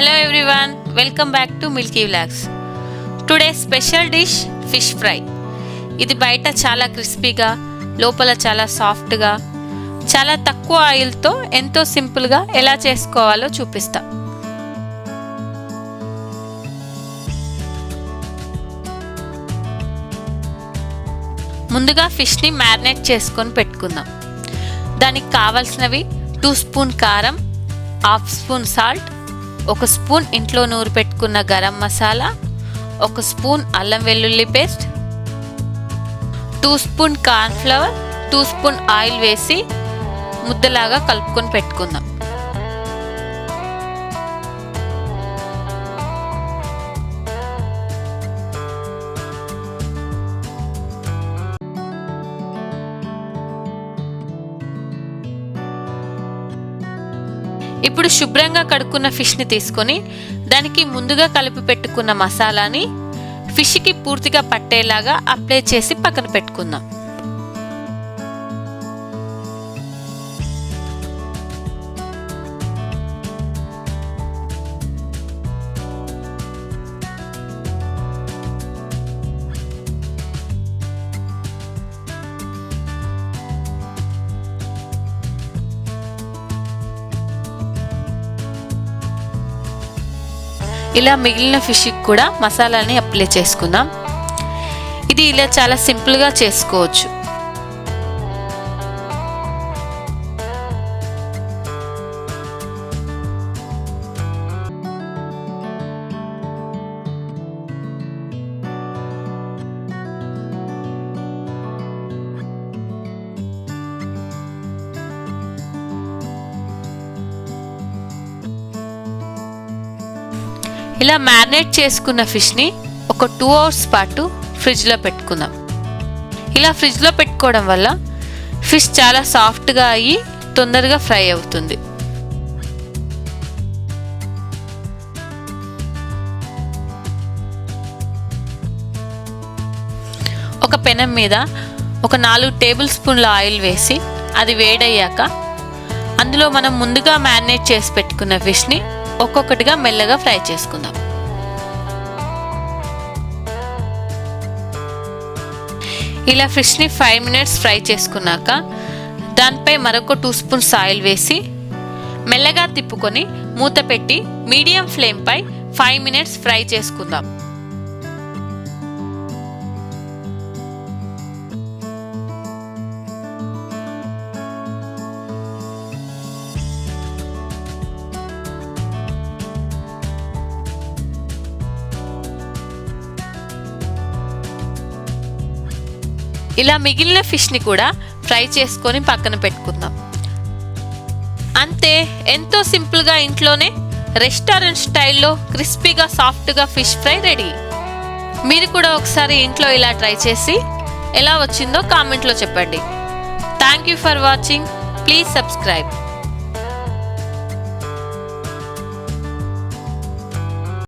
Hello everyone welcome back to Milky Vlogs today special dish fish fry ఇది బయట చాలా క్రిస్పీగా లోపల చాలా సాఫ్ట్గా చాలా తక్కువ ఆయిల్తో ఎంతో సింపుల్గా ఎలా చేసుకోవాలో చూపిస్తా. ముందుగా ఫిష్ని మ్యారినేట్ చేసుకొని పెట్టుకుందాం. దానికి కావాల్సినవి టూ స్పూన్ కారం హాఫ్ స్పూన్ సాల్ట్ ఒక స్పూన్ ఇంట్లో నూరు పెట్టుకున్న గరం మసాలా ఒక స్పూన్ అల్లం వెల్లుల్లి paste two spoon cornflour two spoon oil వేసి ముద్దలాగా కలుపుకొని పెట్టుకుందాం. ఇప్పుడు శుభ్రంగా కడుక్కున్న ఫిష్ని తీసుకొని దానికి ముందుగా కలిపి పెట్టుకున్న మసాలాని ఫిష్కి పూర్తిగా పట్టేలాగా అప్లై చేసి పక్కన పెట్టుకుందాం. ఇలా మిగిలిన ఫిష్కి కూడా మసాలాని అప్లై చేసుకుందాం. ఇది ఇలా చాలా సింపుల్గా చేసుకోవచ్చు. ఇలా మ్యారినేట్ చేసుకున్న ఫిష్ని ఒక టూ అవర్స్ పాటు ఫ్రిడ్జ్లో పెట్టుకుందాం. ఇలా ఫ్రిడ్జ్లో పెట్టుకోవడం వల్ల ఫిష్ చాలా సాఫ్ట్గా అయ్యి తొందరగా ఫ్రై అవుతుంది. ఒక పెనం మీద ఒక నాలుగు టేబుల్ స్పూన్ల ఆయిల్ వేసి అది వేడయ్యాక అందులో మనం ముందుగా మ్యారినేట్ చేసి పెట్టుకున్న ఫిష్ని ఒక్కొక్కటిగా మెల్లగా ఫ్రై చేసుకుందాం. ఇలా ఫిష్ని ఫైవ్ మినిట్స్ ఫ్రై చేసుకున్నాక దానిపై మరొక టూ స్పూన్స్ ఆయిల్ వేసి మెల్లగా తిప్పుకొని మూత పెట్టి మీడియం ఫ్లేమ్పై ఫైవ్ మినిట్స్ ఫ్రై చేసుకుందాం. ఇలా మిగిలిన ఫిష్ని కూడా ఫ్రై చేసుకొని పక్కన పెట్టుకుందాం. అంతే ఎంతో సింపుల్గా ఇంట్లోనే రెస్టారెంట్ స్టైల్లో క్రిస్పీగా సాఫ్ట్గా ఫిష్ ఫ్రై రెడీ. మీరు కూడా ఒకసారి ఇంట్లో ఇలా ట్రై చేసి ఎలా వచ్చిందో కామెంట్లో చెప్పండి. Thank you for watching. Please subscribe.